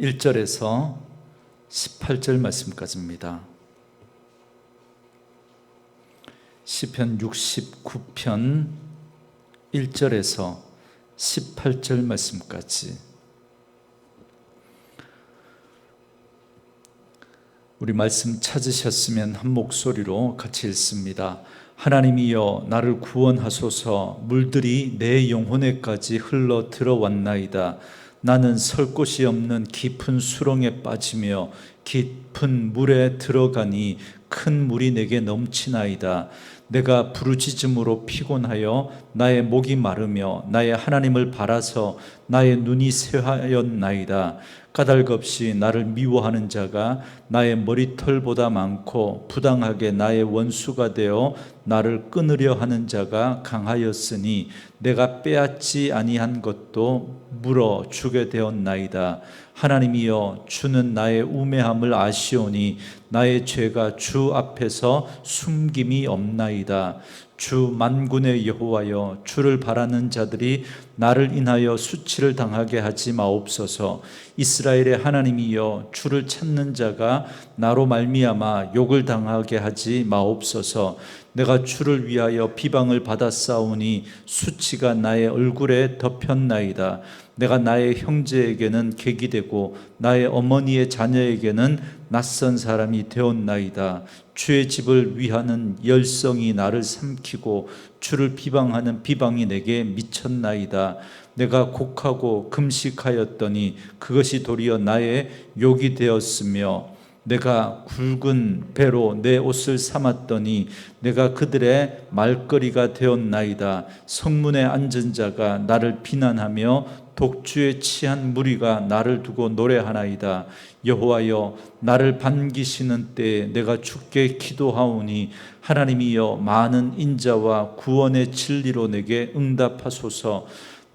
1절에서 18절 말씀까지입니다. 시편 69편 1절에서 18절 말씀까지 우리 말씀 찾으셨으면 한 목소리로 같이 읽습니다. 하나님이여 나를 구원하소서 물들이 내 영혼에까지 흘러 들어왔나이다. 나는 설 곳이 없는 깊은 수렁에 빠지며 깊은 물에 들어가니 큰 물이 내게 넘치나이다. 내가 부르짖음으로 피곤하여 나의 목이 마르며 나의 하나님을 바라서 나의 눈이 쇠하였나이다. 까닭없이 나를 미워하는 자가 나의 머리털보다 많고 부당하게 나의 원수가 되어 나를 끊으려 하는 자가 강하였으니 내가 빼앗지 아니한 것도 물어 주게 되었나이다. 하나님이여 주는 나의 우매함을 아시오니 나의 죄가 주 앞에서 숨김이 없나이다. 주 만군의 여호와여 주를 바라는 자들이 나를 인하여 수치를 당하게 하지 마옵소서. 이스라엘의 하나님이여 주를 찾는 자가 나로 말미암아 욕을 당하게 하지 마옵소서. 내가 주를 위하여 비방을 받았사오니 수치가 나의 얼굴에 덮였나이다. 내가 나의 형제에게는 객이 되고 나의 어머니의 자녀에게는 낯선 사람이 되었나이다. 주의 집을 위하는 열성이 나를 삼키고 주를 비방하는 비방이 내게 미쳤나이다. 내가 곡하고 금식하였더니 그것이 도리어 나의 욕이 되었으며 내가 굵은 배로 내 옷을 삼았더니 내가 그들의 말거리가 되었나이다. 성문에 앉은 자가 나를 비난하며 독주에 취한 무리가 나를 두고 노래하나이다. 여호와여 나를 반기시는 때에 내가 주께 기도하오니 하나님이여 많은 인자와 구원의 진리로 내게 응답하소서.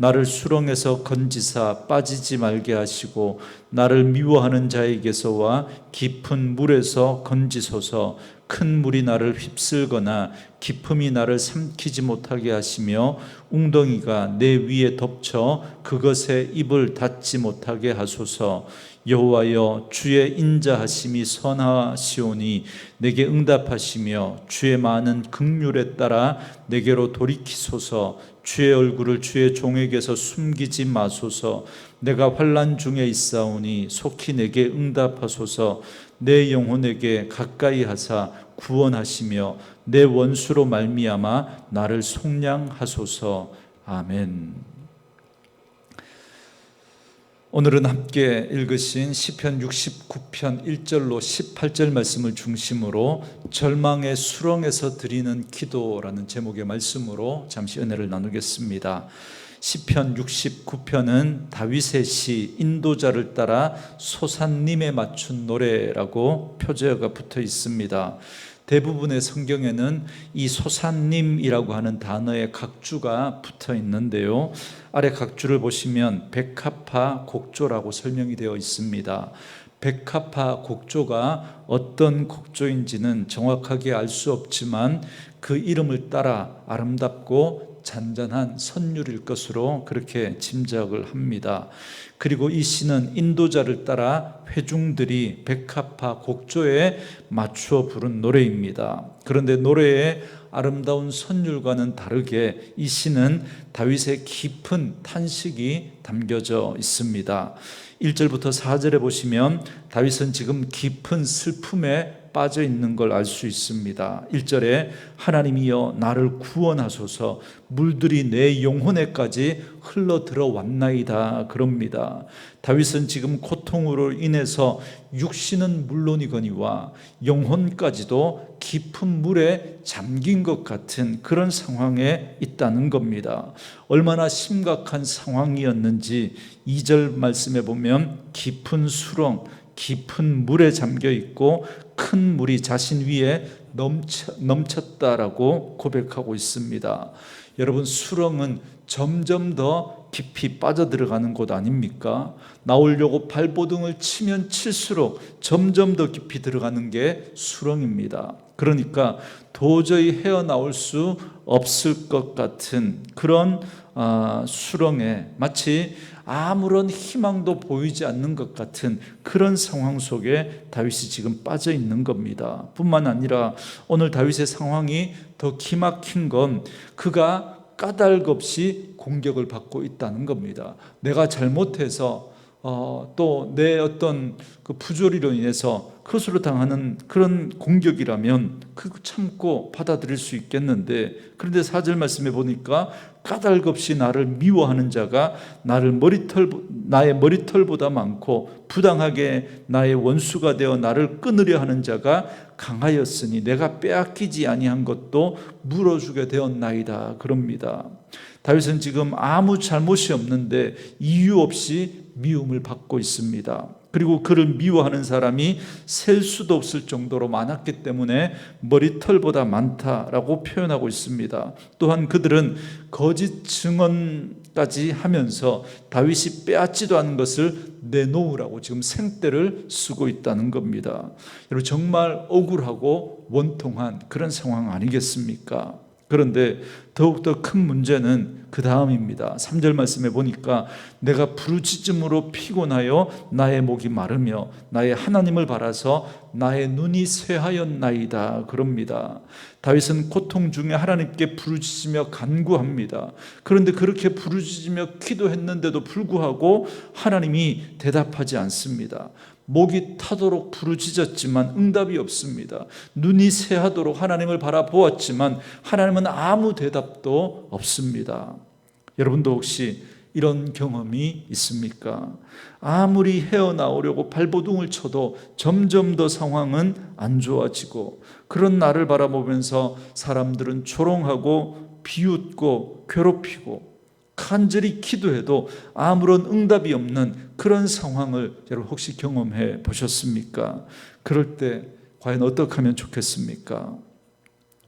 나를 수렁에서 건지사 빠지지 말게 하시고 나를 미워하는 자에게서와 깊은 물에서 건지소서 큰 물이 나를 휩쓸거나 깊음이 나를 삼키지 못하게 하시며 웅덩이가 내 위에 덮쳐 그것에 입을 닫지 못하게 하소서 여호와여 주의 인자하심이 선하시오니 내게 응답하시며 주의 많은 극률에 따라 내게로 돌이키소서. 주의 얼굴을 주의 종에게서 숨기지 마소서. 내가 환난 중에 있사오니 속히 내게 응답하소서. 내 영혼에게 가까이 하사 구원하시며 내 원수로 말미암아 나를 속량하소서. 아멘. 오늘은 함께 읽으신 시편 69편 1절로 18절 말씀을 중심으로 절망의 수렁에서 드리는 기도라는 제목의 말씀으로 잠시 은혜를 나누겠습니다. 시편 69편은 다윗의 시 인도자를 따라 소산님에 맞춘 노래라고 표제어가 붙어 있습니다. 대부분의 성경에는 이 소산님이라고 하는 단어의 각주가 붙어 있는데요. 아래 각주를 보시면 백합화 곡조라고 설명이 되어 있습니다. 백합화 곡조가 어떤 곡조인지는 정확하게 알 수 없지만 그 이름을 따라 아름답고 잔잔한 선율일 것으로 그렇게 짐작을 합니다. 그리고 이 시는 인도자를 따라 회중들이 백합화 곡조에 맞추어 부른 노래입니다. 그런데 노래의 아름다운 선율과는 다르게 이 시는 다윗의 깊은 탄식이 담겨져 있습니다. 1절부터 4절에 보시면 다윗은 지금 깊은 슬픔에 빠져 있는 걸 알 수 있습니다. 1절에 하나님이여 나를 구원하소서 물들이 내 영혼에까지 흘러 들어왔나이다 그럽니다. 다윗은 지금 고통으로 인해서 육신은 물론이거니와 영혼까지도 깊은 물에 잠긴 것 같은 그런 상황에 있다는 겁니다. 얼마나 심각한 상황이었는지 2절 말씀에 보면 깊은 수렁 깊은 물에 잠겨 있고 큰 물이 자신 위에 넘쳤다라고 고백하고 있습니다. 여러분 수렁은 점점 더 깊이 빠져들어가는 곳 아닙니까? 나오려고 발버둥을 치면 칠수록 점점 더 깊이 들어가는 게 수렁입니다. 그러니까 도저히 헤어나올 수 없을 것 같은 그런 아, 수렁에 마치 아무런 희망도 보이지 않는 것 같은 그런 상황 속에 다윗이 지금 빠져 있는 겁니다. 뿐만 아니라 오늘 다윗의 상황이 더 기막힌 건 그가 까닭 없이 공격을 받고 있다는 겁니다. 내가 잘못해서 어, 또 내 어떤 그 부조리로 인해서 그것으로 당하는 그런 공격이라면 그 참고 받아들일 수 있겠는데 그런데 사절 말씀에 보니까 까닭 없이 나를 미워하는 자가 나를 머리털 나의 머리털보다 많고 부당하게 나의 원수가 되어 나를 끊으려 하는 자가 강하였으니 내가 빼앗기지 아니한 것도 물어주게 되었나이다 그럽니다. 다윗은 지금 아무 잘못이 없는데 이유 없이 미움을 받고 있습니다. 그리고 그를 미워하는 사람이 셀 수도 없을 정도로 많았기 때문에 머리털보다 많다라고 표현하고 있습니다. 또한 그들은 거짓 증언까지 하면서 다윗이 빼앗지도 않은 것을 내놓으라고 지금 생떼를 쓰고 있다는 겁니다. 여러분 정말 억울하고 원통한 그런 상황 아니겠습니까? 그런데 더욱더 큰 문제는 그 다음입니다. 3절 말씀에 보니까 내가 부르짖음으로 피곤하여 나의 목이 마르며 나의 하나님을 바라서 나의 눈이 쇠하였나이다. 그럽니다. 다윗은 고통 중에 하나님께 부르짖으며 간구합니다. 그런데 그렇게 부르짖으며 기도했는데도 불구하고 하나님이 대답하지 않습니다. 목이 타도록 부르짖었지만 응답이 없습니다. 눈이 새하도록 하나님을 바라보았지만 하나님은 아무 대답도 없습니다. 여러분도 혹시 이런 경험이 있습니까? 아무리 헤어나오려고 발버둥을 쳐도 점점 더 상황은 안 좋아지고 그런 나를 바라보면서 사람들은 조롱하고 비웃고 괴롭히고 간절히 기도해도 아무런 응답이 없는 그런 상황을 여러분 혹시 경험해 보셨습니까? 그럴 때 과연 어떻게 하면 좋겠습니까?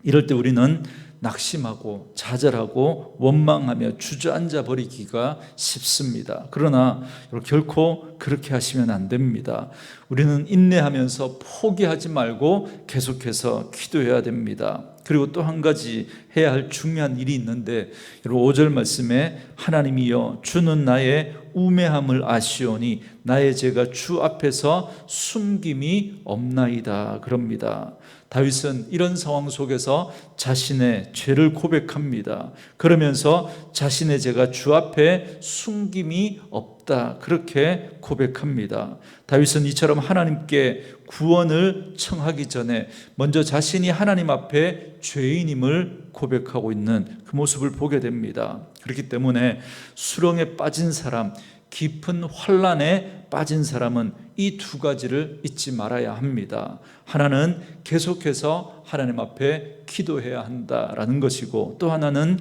이럴 때 우리는 낙심하고 좌절하고 원망하며 주저앉아 버리기가 쉽습니다. 그러나 결코 그렇게 하시면 안 됩니다. 우리는 인내하면서 포기하지 말고 계속해서 기도해야 됩니다. 그리고 또 한 가지 해야 할 중요한 일이 있는데 여러분 5절 말씀에 하나님이여 주는 나의 우매함을 아시오니 나의 죄가 주 앞에서 숨김이 없나이다 그럽니다. 다윗은 이런 상황 속에서 자신의 죄를 고백합니다. 그러면서 자신의 죄가 주 앞에 숨김이 없다. 그렇게 고백합니다. 다윗은 이처럼 하나님께 구원을 청하기 전에 먼저 자신이 하나님 앞에 죄인임을 고백하고 있는 그 모습을 보게 됩니다. 그렇기 때문에 수렁에 빠진 사람, 깊은 환란에 빠진 사람은 이 두 가지를 잊지 말아야 합니다. 하나는 계속해서 하나님 앞에 기도해야 한다라는 것이고 또 하나는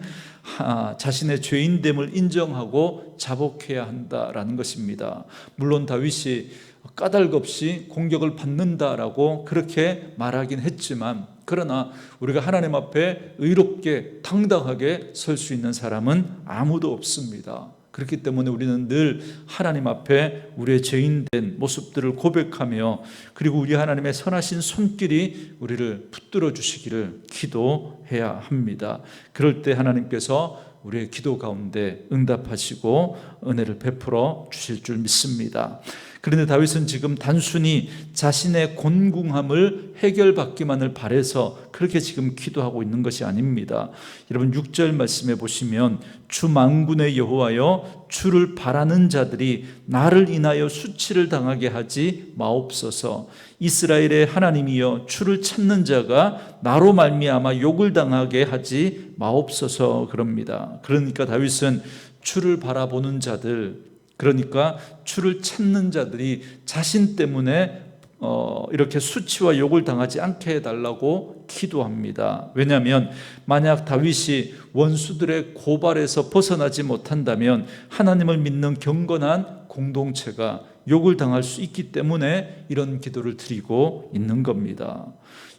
자신의 죄인됨을 인정하고 자복해야 한다라는 것입니다. 물론 다윗이 까닭 없이 공격을 받는다라고 그렇게 말하긴 했지만 그러나 우리가 하나님 앞에 의롭게 당당하게 설 수 있는 사람은 아무도 없습니다. 그렇기 때문에 우리는 늘 하나님 앞에 우리의 죄인된 모습들을 고백하며 그리고 우리 하나님의 선하신 손길이 우리를 붙들어 주시기를 기도해야 합니다. 그럴 때 하나님께서 우리의 기도 가운데 응답하시고 은혜를 베풀어 주실 줄 믿습니다. 그런데 다윗은 지금 단순히 자신의 곤궁함을 해결받기만을 바래서 그렇게 지금 기도하고 있는 것이 아닙니다. 여러분 6절 말씀해 보시면 주 만군의 여호와여 주를 바라는 자들이 나를 인하여 수치를 당하게 하지 마옵소서. 이스라엘의 하나님이여 주를 찾는 자가 나로 말미암아 욕을 당하게 하지 마옵소서 그럽니다. 그러니까 다윗은 주를 바라보는 자들 그러니까 주를 찾는 자들이 자신 때문에 어, 이렇게 수치와 욕을 당하지 않게 해달라고 기도합니다. 왜냐하면 만약 다윗이 원수들의 고발에서 벗어나지 못한다면 하나님을 믿는 경건한 공동체가 욕을 당할 수 있기 때문에 이런 기도를 드리고 있는 겁니다.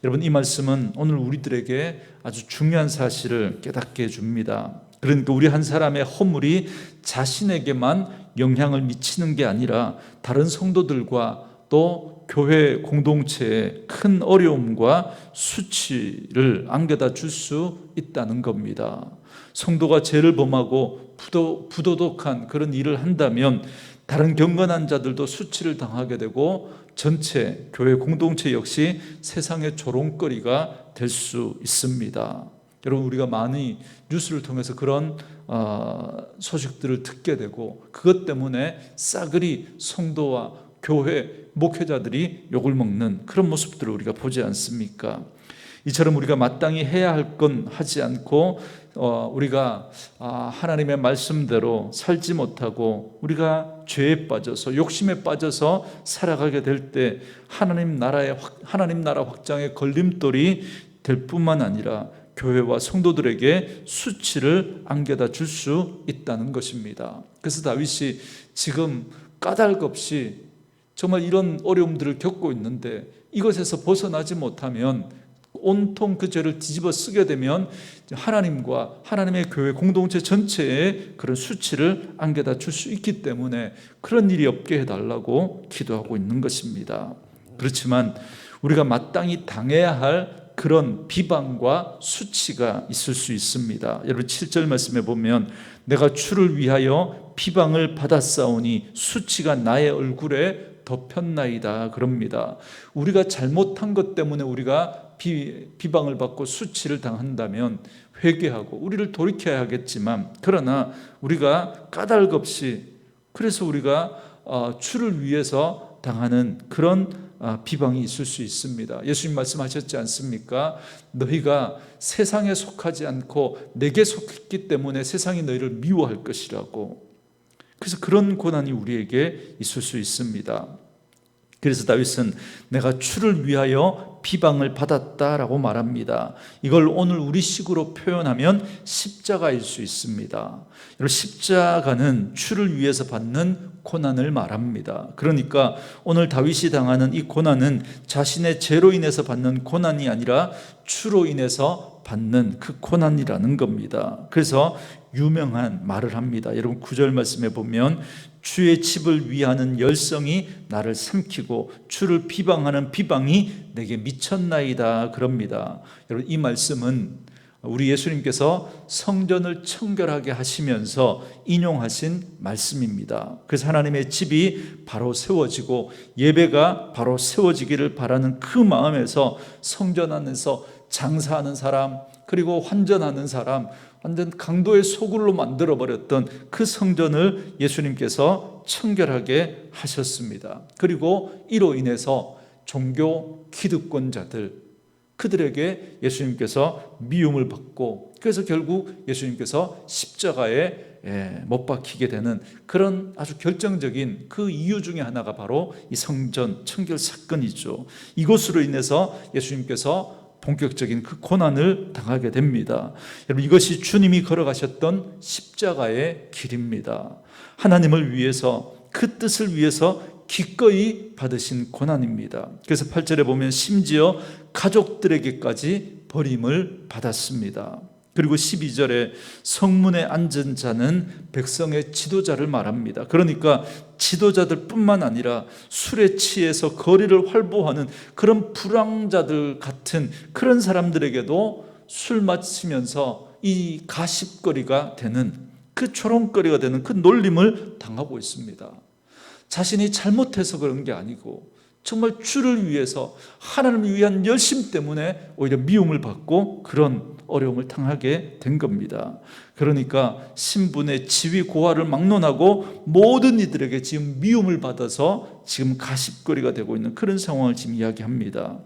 여러분 이 말씀은 오늘 우리들에게 아주 중요한 사실을 깨닫게 해줍니다. 그러니까 우리 한 사람의 허물이 자신에게만 영향을 미치는 게 아니라 다른 성도들과 또 교회 공동체에 큰 어려움과 수치를 안겨다 줄 수 있다는 겁니다. 성도가 죄를 범하고 부도, 부도덕한 그런 일을 한다면 다른 경건한 자들도 수치를 당하게 되고 전체 교회 공동체 역시 세상의 조롱거리가 될 수 있습니다. 여러분 우리가 많이 뉴스를 통해서 그런 어, 소식들을 듣게 되고 그것 때문에 싸그리 성도와 교회 목회자들이 욕을 먹는 그런 모습들을 우리가 보지 않습니까? 이처럼 우리가 마땅히 해야 할 건 하지 않고 어, 우리가 아, 하나님의 말씀대로 살지 못하고 우리가 죄에 빠져서 욕심에 빠져서 살아가게 될 때 하나님 나라의 하나님 나라 확장의 걸림돌이 될 뿐만 아니라 교회와 성도들에게 수치를 안겨다 줄 수 있다는 것입니다. 그래서 다윗이 지금 까닭 없이 정말 이런 어려움들을 겪고 있는데 이것에서 벗어나지 못하면 온통 그 죄를 뒤집어 쓰게 되면 하나님과 하나님의 교회 공동체 전체에 그런 수치를 안겨다 줄 수 있기 때문에 그런 일이 없게 해달라고 기도하고 있는 것입니다. 그렇지만 우리가 마땅히 당해야 할 그런 비방과 수치가 있을 수 있습니다. 여러분 7절 말씀에 보면 내가 주를 위하여 비방을 받았사오니 수치가 나의 얼굴에 덮였나이다 그럽니다. 우리가 잘못한 것 때문에 우리가 비, 비방을 받고 수치를 당한다면 회개하고 우리를 돌이켜야 하겠지만 그러나 우리가 까닭 없이 그래서 우리가 어, 주를 위해서 당하는 그런 아, 비방이 있을 수 있습니다. 예수님 말씀하셨지 않습니까? 너희가 세상에 속하지 않고 내게 속했기 때문에 세상이 너희를 미워할 것이라고. 그래서 그런 고난이 우리에게 있을 수 있습니다. 그래서 다윗은 내가 주를 위하여 비방을 받았다라고 말합니다. 이걸 오늘 우리식으로 표현하면 십자가일 수 있습니다. 여러분 십자가는 주를 위해서 받는 고난을 말합니다. 그러니까 오늘 다윗이 당하는 이 고난은 자신의 죄로 인해서 받는 고난이 아니라 주로 인해서 받는 그 고난이라는 겁니다. 그래서 유명한 말을 합니다. 여러분 구절 말씀에 보면 주의 집을 위하는 열성이 나를 삼키고 주를 비방하는 비방이 내게 미쳤나이다 그럽니다. 여러분 이 말씀은 우리 예수님께서 성전을 청결하게 하시면서 인용하신 말씀입니다. 그래서 하나님의 집이 바로 세워지고 예배가 바로 세워지기를 바라는 그 마음에서 성전 안에서 장사하는 사람 그리고 환전하는 사람 완전 강도의 소굴로 만들어 버렸던 그 성전을 예수님께서 청결하게 하셨습니다. 그리고 이로 인해서 종교 기득권자들 그들에게 예수님께서 미움을 받고 그래서 결국 예수님께서 십자가에 예, 못 박히게 되는 그런 아주 결정적인 그 이유 중에 하나가 바로 이 성전 청결 사건이죠. 이것으로 인해서 예수님께서 본격적인 그 고난을 당하게 됩니다. 여러분 이것이 주님이 걸어가셨던 십자가의 길입니다. 하나님을 위해서 그 뜻을 위해서 기꺼이 받으신 고난입니다. 그래서 8절에 보면 심지어 가족들에게까지 버림을 받았습니다. 그리고 12절에 성문에 앉은 자는 백성의 지도자를 말합니다. 그러니까 지도자들 뿐만 아니라 술에 취해서 거리를 활보하는 그런 불황자들 같은 그런 사람들에게도 술 마시면서 이 가십거리가 되는 그 초롱거리가 되는 그 놀림을 당하고 있습니다. 자신이 잘못해서 그런 게 아니고 정말 주를 위해서 하나님을 위한 열심 때문에 오히려 미움을 받고 그런 어려움을 당하게 된 겁니다. 그러니까 신분의 지위 고하를 막론하고 모든 이들에게 지금 미움을 받아서 지금 가십거리가 되고 있는 그런 상황을 지금 이야기합니다.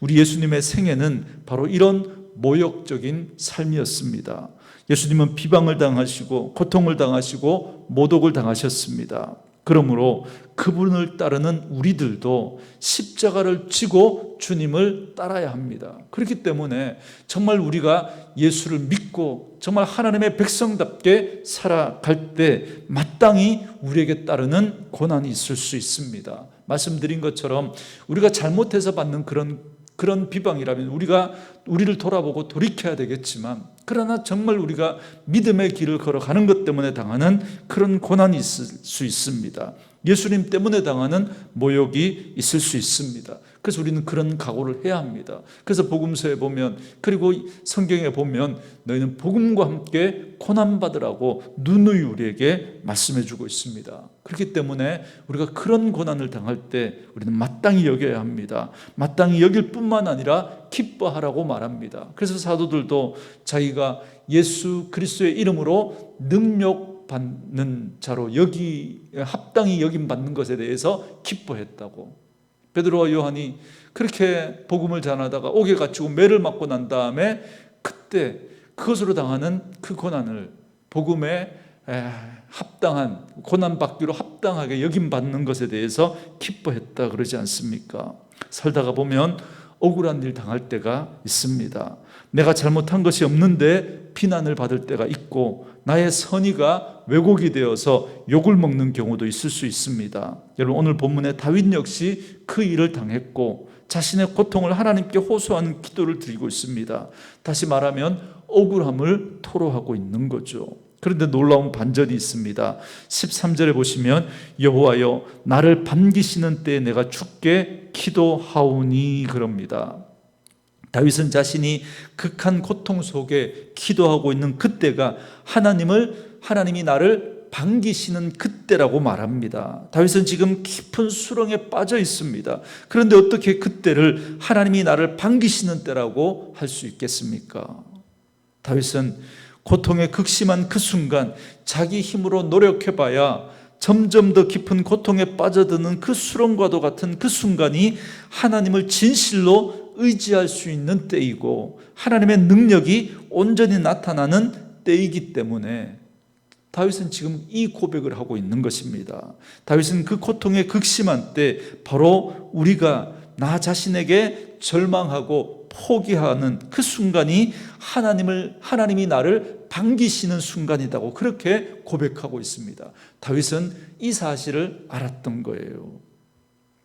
우리 예수님의 생애는 바로 이런 모욕적인 삶이었습니다. 예수님은 비방을 당하시고 고통을 당하시고 모독을 당하셨습니다. 그러므로 그분을 따르는 우리들도 십자가를 지고 주님을 따라야 합니다. 그렇기 때문에 정말 우리가 예수를 믿고 정말 하나님의 백성답게 살아갈 때 마땅히 우리에게 따르는 고난이 있을 수 있습니다. 말씀드린 것처럼 우리가 잘못해서 받는 그런 그런 비방이라면 우리가 우리를 돌아보고 돌이켜야 되겠지만 그러나 정말 우리가 믿음의 길을 걸어가는 것 때문에 당하는 그런 고난이 있을 수 있습니다. 예수님 때문에 당하는 모욕이 있을 수 있습니다. 그래서 우리는 그런 각오를 해야 합니다. 그래서 복음서에 보면 그리고 성경에 보면 너희는 복음과 함께 고난 받으라고 누누이 우리에게 말씀해 주고 있습니다. 그렇기 때문에 우리가 그런 고난을 당할 때 우리는 마땅히 여겨야 합니다. 마땅히 여길 뿐만 아니라 기뻐하라고 말합니다. 그래서 사도들도 자기가 예수 그리스도의 이름으로 능력 받는 자로 여기 합당히 여김 받는 것에 대해서 기뻐했다고 베드로와 요한이 그렇게 복음을 전하다가 옥에 갇히고 매를 맞고 난 다음에 그때 그것으로 당하는 그 고난을 복음에 합당한 고난 받기로 합당하게 여김 받는 것에 대해서 기뻐했다 그러지 않습니까? 살다가 보면 억울한 일 당할 때가 있습니다. 내가 잘못한 것이 없는데 비난을 받을 때가 있고 나의 선의가 왜곡이 되어서 욕을 먹는 경우도 있을 수 있습니다. 여러분 오늘 본문의 다윗 역시 그 일을 당했고 자신의 고통을 하나님께 호소하는 기도를 드리고 있습니다. 다시 말하면 억울함을 토로하고 있는 거죠. 그런데 놀라운 반전이 있습니다. 13절에 보시면 여호와여 나를 반기시는 때에 내가 죽게 기도하오니 그럽니다. 다윗은 자신이 극한 고통 속에 기도하고 있는 그때가 하나님을 하나님이 나를 반기시는 그때라고 말합니다. 다윗은 지금 깊은 수렁에 빠져 있습니다. 그런데 어떻게 그때를 하나님이 나를 반기시는 때라고 할 수 있겠습니까? 다윗은 고통에 극심한 그 순간 자기 힘으로 노력해봐야 점점 더 깊은 고통에 빠져드는 그 수렁과도 같은 그 순간이 하나님을 진실로 의지할 수 있는 때이고 하나님의 능력이 온전히 나타나는 때이기 때문에 다윗은 지금 이 고백을 하고 있는 것입니다. 다윗은 그 고통의 극심한 때 바로 우리가 나 자신에게 절망하고 포기하는 그 순간이 하나님을 하나님이 나를 반기시는 순간이라고 그렇게 고백하고 있습니다. 다윗은 이 사실을 알았던 거예요.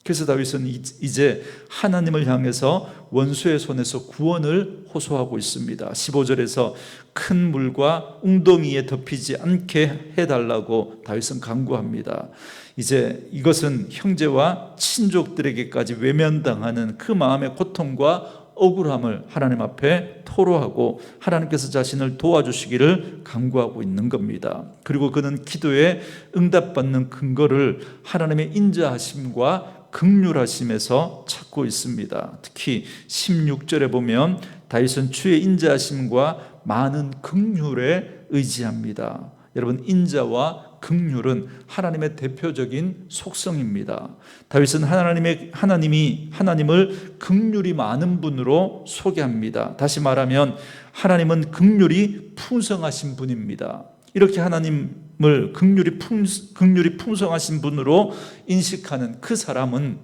그래서 다윗은 이제 하나님을 향해서 원수의 손에서 구원을 호소하고 있습니다. 15절에서 큰 물과 웅덩이에 덮이지 않게 해달라고 다윗은 강구합니다. 이제 이것은 형제와 친족들에게까지 외면당하는 그 마음의 고통과 억울함을 하나님 앞에 토로하고 하나님께서 자신을 도와주시기를 간구하고 있는 겁니다. 그리고 그는 기도에 응답받는 근거를 하나님의 인자하심과 극률하심에서 찾고 있습니다. 특히 16절에 보면 다윗은 주의 인자하심과 많은 극률에 의지합니다. 여러분 인자와 극률은 하나님의 대표적인 속성입니다. 다윗은 하나님의 하나님이 하나님을 극률이 많은 분으로 소개합니다. 다시 말하면 하나님은 극률이 풍성하신 분입니다. 이렇게 하나님 을 극률이 풍 극률이 풍성하신 분으로 인식하는 그 사람은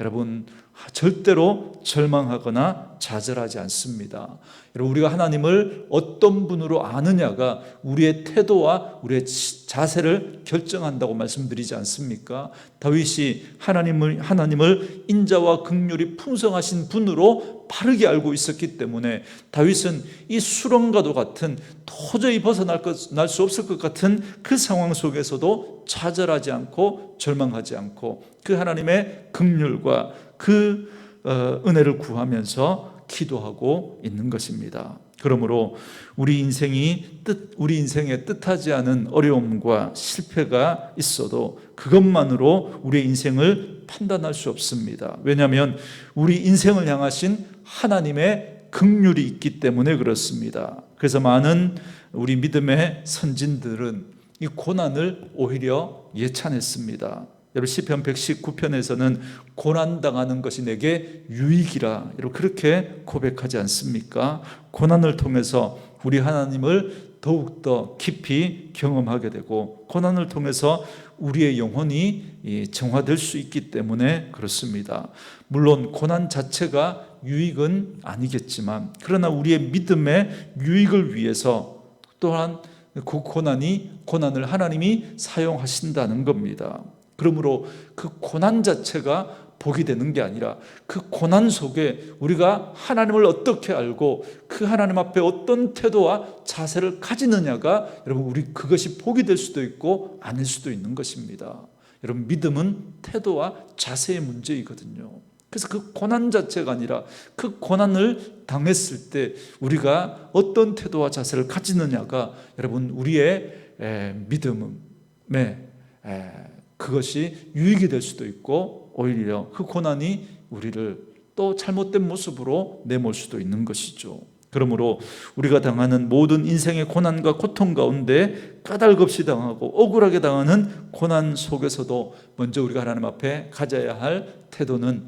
여러분 절대로 절망하거나 좌절하지 않습니다. 여러분 우리가 하나님을 어떤 분으로 아느냐가 우리의 태도와 우리의 자세를 결정한다고 말씀드리지 않습니까? 다윗이 하나님을 하나님을 인자와 극률이 풍성하신 분으로 바르게 알고 있었기 때문에 다윗은 이 수렁과도 같은 도저히 벗어날 수 없을 것 같은 그 상황 속에서도 좌절하지 않고 절망하지 않고 그 하나님의 극률과 그 어, 은혜를 구하면서 기도하고 있는 것입니다. 그러므로 우리 인생이 뜻 우리 인생에 뜻하지 않은 어려움과 실패가 있어도 그것만으로 우리의 인생을 판단할 수 없습니다. 왜냐하면 우리 인생을 향하신 하나님의 긍휼이 있기 때문에 그렇습니다. 그래서 많은 우리 믿음의 선진들은 이 고난을 오히려 예찬했습니다. 여러분 시편 119편에서는 고난 당하는 것이 내게 유익이라 이렇게 그렇게 고백하지 않습니까? 고난을 통해서 우리 하나님을 더욱 더 깊이 경험하게 되고 고난을 통해서 우리의 영혼이 이 정화될 수 있기 때문에 그렇습니다. 물론 고난 자체가 유익은 아니겠지만 그러나 우리의 믿음의 유익을 위해서 또한 그 고난이 고난을 하나님이 사용하신다는 겁니다. 그러므로 그 고난 자체가 복이 되는 게 아니라 그 고난 속에 우리가 하나님을 어떻게 알고 그 하나님 앞에 어떤 태도와 자세를 가지느냐가 여러분 우리 그것이 복이 될 수도 있고 아닐 수도 있는 것입니다. 여러분 믿음은 태도와 자세의 문제이거든요. 그래서 그 고난 자체가 아니라 그 고난을 당했을 때 우리가 어떤 태도와 자세를 가지느냐가 여러분 우리의 에, 믿음의 에, 그것이 유익이 될 수도 있고 오히려 그 고난이 우리를 또 잘못된 모습으로 내몰 수도 있는 것이죠. 그러므로 우리가 당하는 모든 인생의 고난과 고통 가운데 까닭없이 당하고 억울하게 당하는 고난 속에서도 먼저 우리가 하나님 앞에 가져야 할 태도는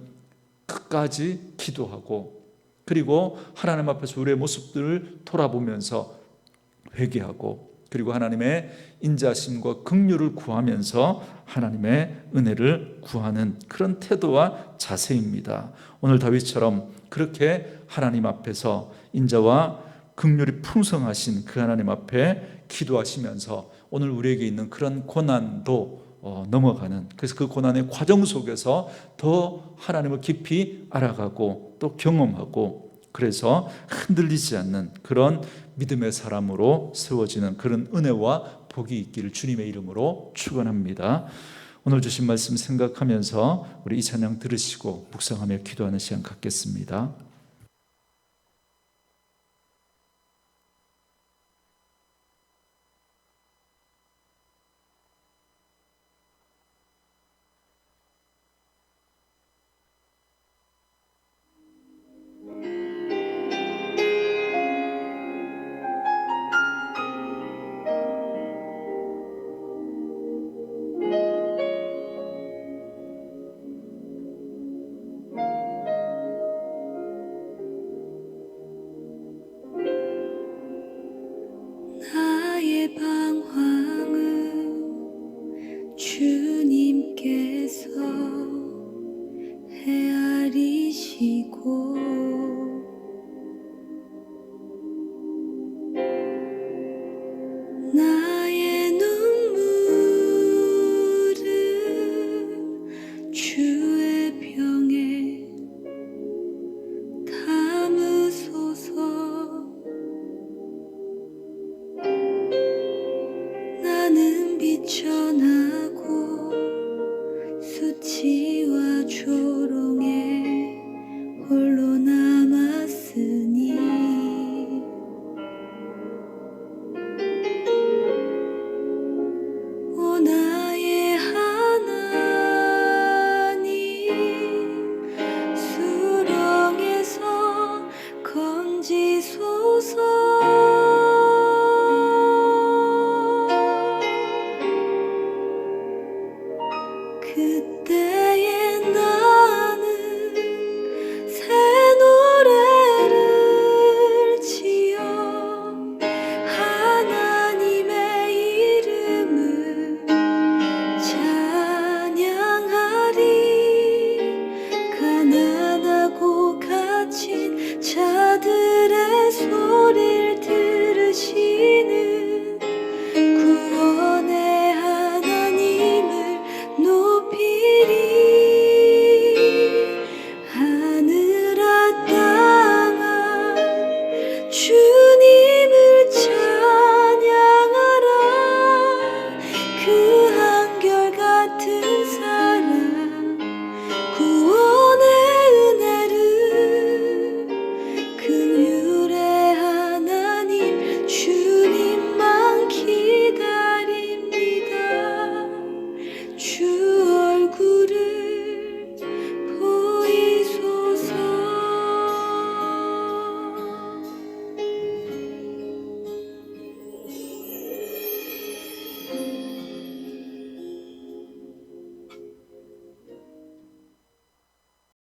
끝까지 기도하고 그리고 하나님 앞에서 우리의 모습들을 돌아보면서 회개하고 그리고 하나님의 인자심과 긍휼을 구하면서 하나님의 은혜를 구하는 그런 태도와 자세입니다. 오늘 다윗처럼 그렇게 하나님 앞에서 인자와 긍휼이 풍성하신 그 하나님 앞에 기도하시면서 오늘 우리에게 있는 그런 고난도 어, 넘어가는 그래서 그 고난의 과정 속에서 더 하나님을 깊이 알아가고 또 경험하고 그래서 흔들리지 않는 그런 믿음의 사람으로 세워지는 그런 은혜와 복이 있기를 주님의 이름으로 축원합니다. 오늘 주신 말씀 생각하면서 우리 이 찬양 들으시고 묵상하며 기도하는 시간 갖겠습니다.